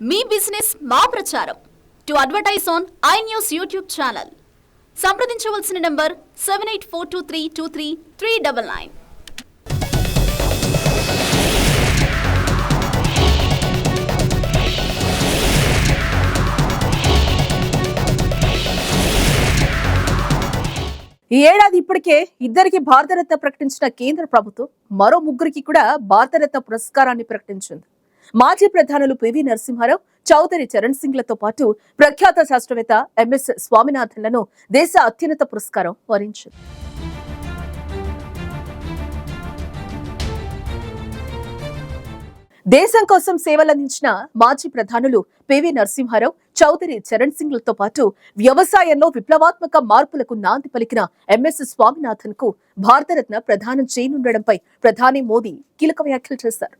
మీ business మా ప్రచారం. To advertise on I news YouTube channel. సంప్రదించవలసిన number seven eight four two three two three three double nine. ఈ ఏడాది ఇప్పటికే ఇద్దరికి భారతరత్న ప్రకటించిన కేంద్ర ప్రభుత్వం మరో ముగ్గురికి కూడా భారతరత్న పురస్కారాన్ని ప్రకటించింది. మాజీ ప్రధానులు పివి నరసింహారావు చౌదరి చరణ్ సింగ్లతో పాటు ప్రఖ్యాత శాస్త్రవేత్త ఎంఎస్ స్వామినాథన్లను దేశ అత్యున్నత పురస్కారం వరించింది. దేశం కోసం సేవలందించిన మాజీ ప్రధానులు పివి నరసింహారావు చౌదరి చరణ్ సింగ్లతో పాటు వ్యవసాయంలో విప్లవాత్మక మార్పులకు నాంది పలికిన ఎంఎస్ స్వామినాథన్కు భారతరత్న ప్రధానం చేయనుండడంపై ప్రధాని మోదీ కీలక వ్యాఖ్యలు చేశారు.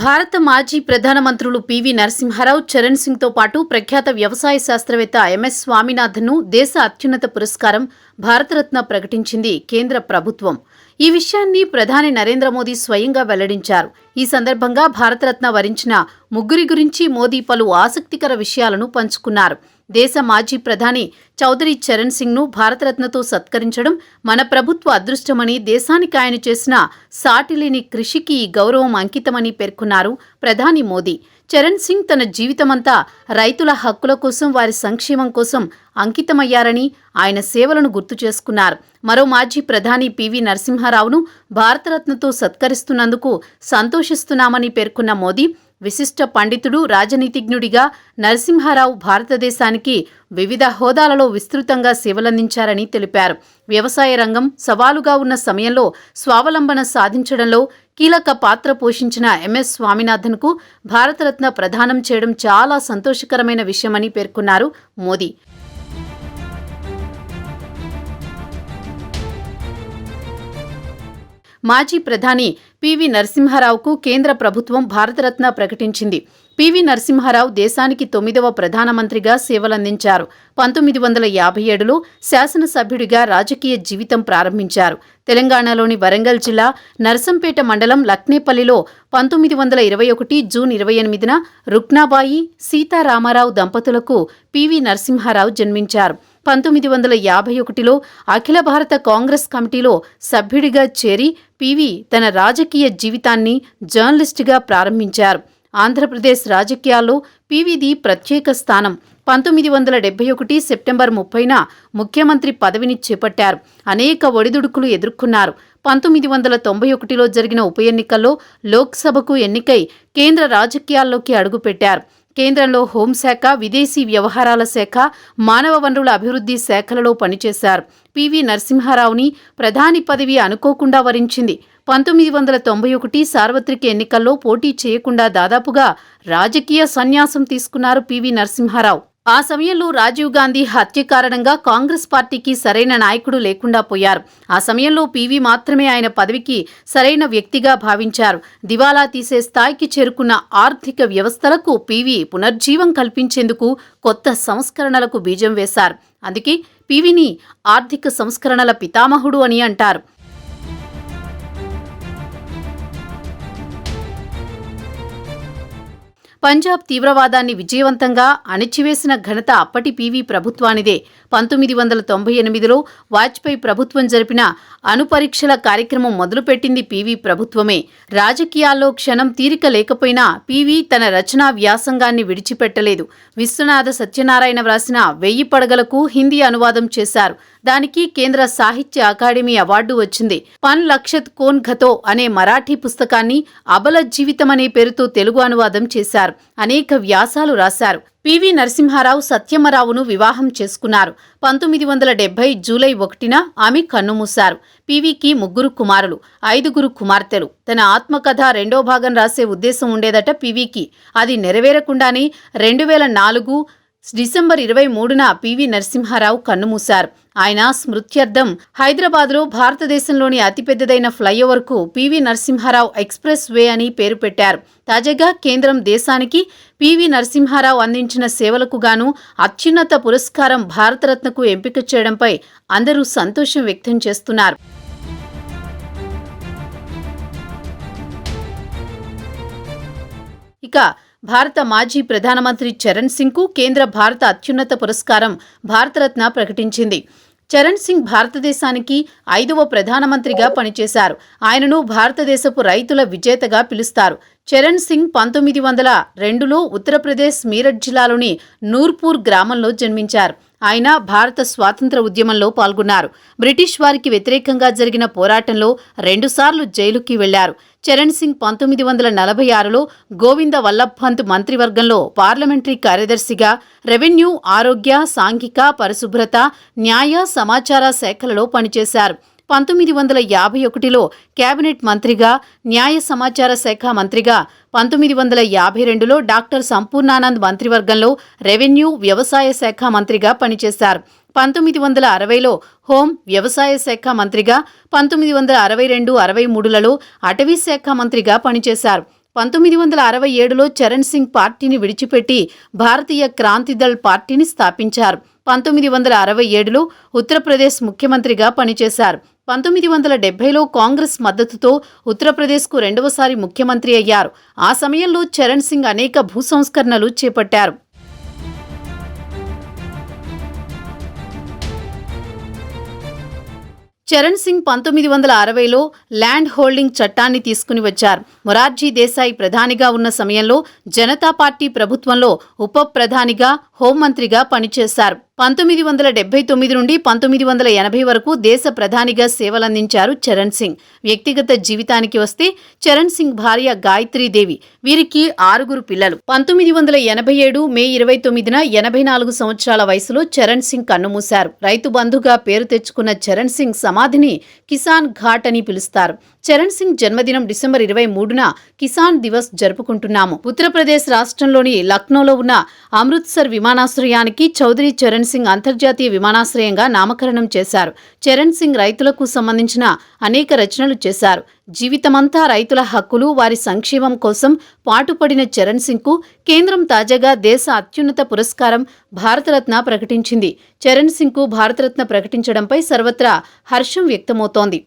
భారత మాజీ ప్రధానమంత్రులు పివి నరసింహారావు చరణ్ సింగ్తో పాటు ప్రఖ్యాత వ్యవసాయ శాస్త్రవేత్త ఎంఎస్ స్వామినాథన్ను దేశ అత్యున్నత పురస్కారం భారతరత్న ప్రకటించింది కేంద్ర ప్రభుత్వం. ఈ విషయాన్ని ప్రధాని నరేంద్ర మోదీ స్వయంగా వెల్లడించారు. ఈ సందర్భంగా భారతరత్న వరించిన ముగ్గురి గురించి మోదీ పలు ఆసక్తికర విషయాలను పంచుకున్నారు. దేశ మాజీ ప్రధాని చౌదరి చరణ్ సింగ్ను భారతరత్నతో సత్కరించడం మన ప్రభుత్వ అదృష్టమని దేశానికి ఆయన చేసిన సాటిలేని కృషికి ఈ గౌరవం అంకితమని పేర్కొన్నారు ప్రధాని మోదీ. చరణ్ సింగ్ తన జీవితమంతా రైతుల హక్కుల కోసం వారి సంక్షేమం కోసం అంకితమయ్యారని ఆయన సేవలను గుర్తు చేసుకున్నారు. మరో మాజీ ప్రధాని పివి నరసింహారావును భారతరత్నతో సత్కరిస్తున్నందుకు సంతోషిస్తున్నామని పేర్కొన్న మోదీ విశిష్ట పండితుడు రాజనీతిజ్ఞుడిగా నరసింహారావు భారతదేశానికి వివిధ హోదాలలో విస్తృతంగా సేవలందించారని తెలిపారు. వ్యవసాయ రంగం సవాలుగా ఉన్న సమయంలో స్వావలంబన సాధించడంలో కీలక పాత్ర పోషించిన ఎంఎస్ స్వామినాథన్కు భారతరత్న ప్రదానం చేయడం చాలా సంతోషకరమైన విషయమని పేర్కొన్నారు మోదీ. మాజీ ప్రధాని పివి నరసింహారావుకు కేంద్ర ప్రభుత్వం భారతరత్న ప్రకటించింది. పివి నరసింహారావు దేశానికి తొమ్మిదవ ప్రధానమంత్రిగా సేవలందించారు. పంతొమ్మిది వందల యాభై ఏడులో శాసనసభ్యుడిగా రాజకీయ జీవితం ప్రారంభించారు. తెలంగాణలోని వరంగల్ జిల్లా నరసంపేట మండలం లక్నేపల్లిలో పంతొమ్మిది వందల ఇరవై ఒకటి జూన్ ఇరవై ఎనిమిదిన రుక్నాబాయి సీతారామారావు దంపతులకు పివి నరసింహారావు జన్మించారు. పంతొమ్మిది వందల యాభై ఒకటిలో అఖిల భారత కాంగ్రెస్ కమిటీలో సభ్యుడిగా చేరి పివి తన రాజకీయ జీవితాన్ని జర్నలిస్టుగా ప్రారంభించారు. ఆంధ్రప్రదేశ్ రాజకీయాల్లో పివిది ప్రత్యేక స్థానం. పంతొమ్మిది వందల డెబ్బై ఒకటి సెప్టెంబర్ ముప్పైన ముఖ్యమంత్రి పదవిని చేపట్టారు. అనేక ఒడిదుడుకులు ఎదుర్కొన్నారు. పంతొమ్మిది వందల తొంభై ఒకటిలో జరిగిన ఉప ఎన్నికల్లో లోక్సభకు ఎన్నికై కేంద్ర రాజకీయాల్లోకి అడుగుపెట్టారు. కేంద్రంలో హోంశాఖ విదేశీ వ్యవహారాల శాఖ మానవ వనరుల అభివృద్ధి శాఖలలో పనిచేశారు. పివి నరసింహారావుని ప్రధాని పదవి అనుకోకుండా వరించింది. పంతొమ్మిది వందల తొంభై ఒకటి సార్వత్రిక ఎన్నికల్లో పోటీ చేయకుండా దాదాపుగా రాజకీయ సన్యాసం తీసుకున్నారు పివి నరసింహారావు. ఆ సమయంలో రాజీవ్ గాంధీ హత్య కారణంగా కాంగ్రెస్ పార్టీకి సరైన నాయకుడు లేకుండా పోయారు. ఆ సమయంలో పీవీ మాత్రమే ఆయన పదవికి సరైన వ్యక్తిగా భావించారు. దివాలా తీసే స్థాయికి చేరుకున్న ఆర్థిక వ్యవస్థలకు పీవీ పునర్జీవం కల్పించేందుకు కొత్త సంస్కరణలకు బీజం వేశారు. అందుకే పీవీని ఆర్థిక సంస్కరణల పితామహుడు అని అంటారు. పంజాబ్ తీవ్రవాదాన్ని విజయవంతంగా అణిచివేసిన ఘనత అప్పటి పీవీ ప్రభుత్వానిదే. పంతొమ్మిది వందల తొంభై ఎనిమిదిలో వాజ్పేయి ప్రభుత్వం జరిపిన అణుపరీక్షల కార్యక్రమం మొదలుపెట్టింది పీవీ ప్రభుత్వమే. రాజకీయాల్లో క్షణం తీరిక లేకపోయినా పీవీ తన రచనా వ్యాసంగాన్ని విడిచిపెట్టలేదు. విశ్వనాథ సత్యనారాయణ వ్రాసిన వెయ్యి పడగలకు హిందీ అనువాదం చేశారు. దానికి కేంద్ర సాహిత్య అకాడమీ అవార్డు వచ్చింది. పన్ లక్షత్ కోన్ ఘతో అనే మరాఠీ పుస్తకాన్ని అబల జీవితం అనే పేరుతో తెలుగు అనువాదం చేశారు. అనేక వ్యాసాలు రాశారు. పివి నరసింహారావు సత్యమరావును వివాహం చేసుకున్నారు. పంతొమ్మిది వందల డెబ్బై జూలై ఒకటిన ఆమె కన్నుమూశారు పివికి ముగ్గురు కుమారులు ఐదుగురు కుమార్తెలు. తన ఆత్మకథ రెండో భాగం రాసే ఉద్దేశం ఉండేదట పివికి అది నెరవేరకుండానే రెండు వేల నాలుగు డిసెంబర్ ఇరవై మూడున పివి నరసింహారావు కన్నుమూశారు. ఆయన స్మృత్యర్థం. హైదరాబాద్లో భారతదేశంలోని అతిపెద్దదైన ఫ్లైఓవర్కు పివి నరసింహారావు ఎక్స్ప్రెస్ వే అని పేరు పెట్టారు. తాజాగా కేంద్రం దేశానికి పివి నరసింహారావు అందించిన సేవలకు గాను అత్యున్నత పురస్కారం భారతరత్నకు ఎంపిక చేయడంపై అందరూ సంతోషం వ్యక్తం చేస్తున్నారు. ఇక భారత మాజీ ప్రధానమంత్రి చరణ్ సింగ్కు కేంద్ర భారత అత్యున్నత పురస్కారం భారతరత్న ప్రకటించింది. చరణ్ సింగ్ భారతదేశానికి ఐదవ ప్రధానమంత్రిగా పనిచేశారు. ఆయనను భారతదేశపు రైతుల విజేతగా పిలుస్తారు. చరణ్ సింగ్ పంతొమ్మిది వందల రెండులో ఉత్తరప్రదేశ్ మీరట్ జిల్లాలోని నూర్పూర్ గ్రామంలో జన్మించారు. ఆయన భారత స్వాతంత్ర ఉద్యమంలో పాల్గొన్నారు. బ్రిటిష్ వారికి వ్యతిరేకంగా జరిగిన పోరాటంలో రెండుసార్లు జైలుకి వెళ్ళారు. చరణ్ సింగ్ పంతొమ్మిది వందల నలభై ఆరులో గోవింద వల్లభ్పంత్ మంత్రివర్గంలో పార్లమెంటరీ కార్యదర్శిగా రెవెన్యూ ఆరోగ్య సాంఘిక పరిశుభ్రత న్యాయ సమాచార శాఖలలో పనిచేశారు. పంతొమ్మిది వందల యాభై ఒకటిలో కేబినెట్ మంత్రిగా న్యాయ సమాచార శాఖ మంత్రిగా పంతొమ్మిది వందల యాభై రెండులో డాక్టర్ సంపూర్ణానంద్ మంత్రివర్గంలో రెవెన్యూ వ్యవసాయ శాఖ మంత్రిగా పనిచేశారు. పంతొమ్మిది వందల అరవైలో హోం వ్యవసాయ శాఖ మంత్రిగా పంతొమ్మిది వందల అరవై రెండు అరవై మూడులలో అటవీ శాఖ మంత్రిగా పనిచేశారు. పంతొమ్మిది వందల అరవై ఏడులో చరణ్ సింగ్ పార్టీని విడిచిపెట్టి భారతీయ క్రాంతిదళ్ పార్టీని స్థాపించారు. పంతొమ్మిది వందల అరవై ఏడులో ఉత్తరప్రదేశ్ ముఖ్యమంత్రిగా పనిచేశారు. పంతొమ్మిది వందల డెబ్బైలో కాంగ్రెస్ మద్దతుతో ఉత్తరప్రదేశ్కు రెండవసారి ముఖ్యమంత్రి అయ్యారు. ఆ సమయంలో చరణ్ సింగ్ అనేక భూ సంస్కరణలు చేపట్టారు. చరణ్ సింగ్ పంతొమ్మిది వందల అరవైలో ల్యాండ్ హోల్డింగ్ చట్టాన్ని తీసుకుని వచ్చారు. మొరార్జీ దేశాయి ప్రధానిగా ఉన్న సమయంలో జనతా పార్టీ ప్రభుత్వంలో ఉప ప్రధానిగా హోంమంత్రిగా పనిచేశారు. పంతొమ్మిది వందల డెబ్బై తొమ్మిది నుండి పంతొమ్మిది వందల ఎనభై వరకు దేశ ప్రధానిగా సేవలందించారు చరణ్ సింగ్. వ్యక్తిగత జీవితానికి వస్తే చరణ్ సింగ్ భార్య గాయత్రీదేవి వీరికి ఆరుగురు పిల్లలు. పంతొమ్మిది వందల ఎనభై ఏడు మే ఇరవై తొమ్మిదిన ఎనభై నాలుగు సంవత్సరాల వయసులో చరణ్ సింగ్ కన్నుమూశారు రైతు బంధుగా పేరు తెచ్చుకున్న చరణ్ సింగ్ సమాధిని కిసాన్ ఘాట్ అని పిలుస్తారు. చరణ్ సింగ్ జన్మదినం డిసెంబర్ ఇరవై మూడున కిసాన్ దివస్ జరుపుకుంటున్నాము. ఉత్తరప్రదేశ్ రాష్ట్రంలోని లక్నోలో ఉన్న అమృత్సర్ విమానాశ్రయానికి చౌదరి చరణ్ సింగ్ అంతర్జాతీయ విమానాశ్రయంగా నామకరణం చేశారు. చరణ్ సింగ్ రైతులకు సంబంధించిన అనేక రచనలు చేశారు. జీవితమంతా రైతుల హక్కులు వారి సంక్షేమం కోసం పాటుపడిన చరణ్ సింగ్కు కేంద్రం తాజాగా దేశ అత్యున్నత పురస్కారం భారతరత్న ప్రకటించింది. చరణ్ సింగ్కు భారతరత్న ప్రకటించడంపై సర్వత్రా హర్షం వ్యక్తమవుతోంది.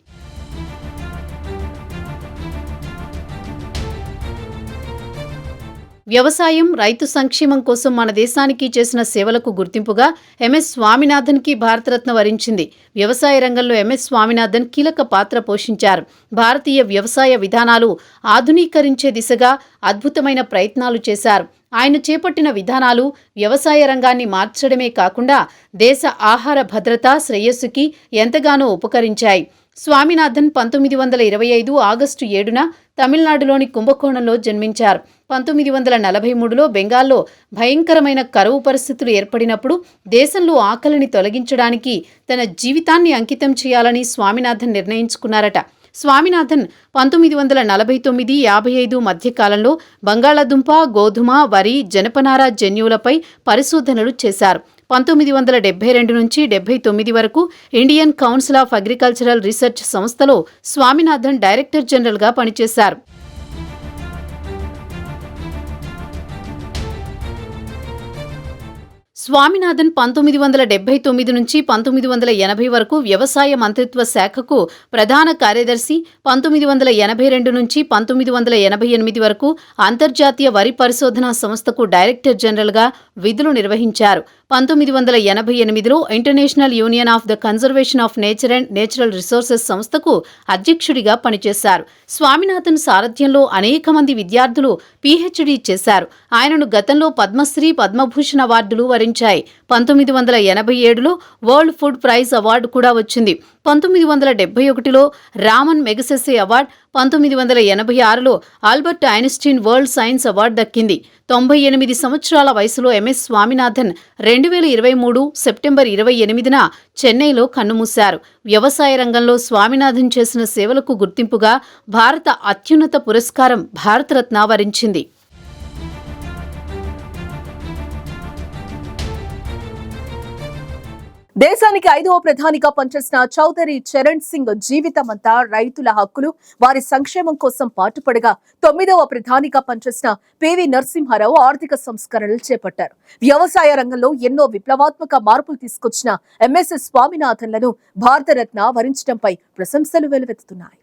వ్యవసాయం రైతు సంక్షేమం కోసం మన దేశానికి చేసిన సేవలకు గుర్తింపుగా ఎంఎస్ స్వామినాథన్కి భారతరత్న వరించింది. వ్యవసాయ రంగంలో ఎంఎస్ స్వామినాథన్ కీలక పాత్ర పోషించారు. భారతీయ వ్యవసాయ విధానాలు ఆధునీకరించే దిశగా అద్భుతమైన ప్రయత్నాలు చేశారు. ఆయన చేపట్టిన విధానాలు వ్యవసాయ రంగాన్ని మార్చడమే కాకుండా దేశ ఆహార భద్రత శ్రేయస్సుకి ఎంతగానో ఉపకరించాయి. స్వామినాథన్ పంతొమ్మిది వందల ఇరవై ఐదు ఆగస్టు ఏడున తమిళనాడులోని కుంభకోణంలో జన్మించారు. పంతొమ్మిది వందల నలభై మూడులో బెంగాల్లో భయంకరమైన కరువు పరిస్థితులు ఏర్పడినప్పుడు దేశంలో ఆకలిని తొలగించడానికి తన జీవితాన్ని అంకితం చేయాలని స్వామినాథన్ నిర్ణయించుకున్నారట. స్వామినాథన్ పంతొమ్మిది వందల నలభై తొమ్మిది యాభై ఐదు మధ్యకాలంలో బంగాళాదుంప గోధుమ వరి జనపనార జన్యువులపై పరిశోధనలు చేశారు. పంతొమ్మిది వందల డెబ్బై రెండు నుంచి డెబ్బై తొమ్మిది వరకు Indian council of agricultural research సంస్థలో స్వామినాథన్ డైరెక్టర్ జనరల్గా పనిచేశారు. స్వామినాథన్ పంతొమ్మిది వందల డెబ్బై తొమ్మిది నుంచి పంతొమ్మిది వందల ఎనభై వరకు వ్యవసాయ మంత్రిత్వ శాఖకు ప్రధాన కార్యదర్శి పంతొమ్మిది వందల ఎనభై రెండు నుంచి పంతొమ్మిది వందల ఎనభై ఎనిమిది వరకు అంతర్జాతీయ వరి పరిశోధనా సంస్థకు డైరెక్టర్ జనరల్గా విధులు నిర్వహించారు. పంతొమ్మిది వందల ఎనభై ఎనిమిదిలో international union of the conservation of nature and natural resources సంస్థకు అధ్యక్షుడిగా పనిచేశారు. స్వామినాథన్ సారథ్యంలో అనేక మంది విద్యార్థులు పీహెచ్డీ చేశారు. ఆయనను గతంలో పద్మశ్రీ పద్మభూషణ్ అవార్డులు వరించాయి. పంతొమ్మిది వందల ఎనభై ఏడులో వరల్డ్ ఫుడ్ ప్రైజ్ అవార్డు కూడా వచ్చింది. పంతొమ్మిది వందల డెబ్బై ఒకటిలో రామన్ మెగసెసే అవార్డ్ పంతొమ్మిది వందల ఎనభై ఆరులో Albert Einstein world science award దక్కింది. తొంభై ఎనిమిది సంవత్సరాల వయసులో ఎంఎస్ స్వామినాథన్ రెండు వేల ఇరవై మూడు సెప్టెంబర్ ఇరవై ఎనిమిదిన చెన్నైలో కన్నుమూశారు. వ్యవసాయ రంగంలో స్వామినాథన్ చేసిన సేవలకు గుర్తింపుగా భారత అత్యున్నత పురస్కారం భారతరత్న వరించింది. దేశానికి ఐదవ ప్రధానిగా పనిచేసిన చౌదరి చరణ్ సింగ్ జీవితమంతా రైతుల హక్కులు వారి సంక్షేమం కోసం పాటుపడగా తొమ్మిదవ ప్రధానిగా పనిచేసిన పివి నరసింహారావు ఆర్థిక సంస్కరణలు చేపట్టారు. వ్యవసాయ రంగంలో ఎన్నో విప్లవాత్మక మార్పులు తీసుకొచ్చిన ఎంఎస్ఎస్ స్వామినాథన్లను భారతరత్న వరించడంపై ప్రశంసలు వెలువెత్తుతున్నాయి.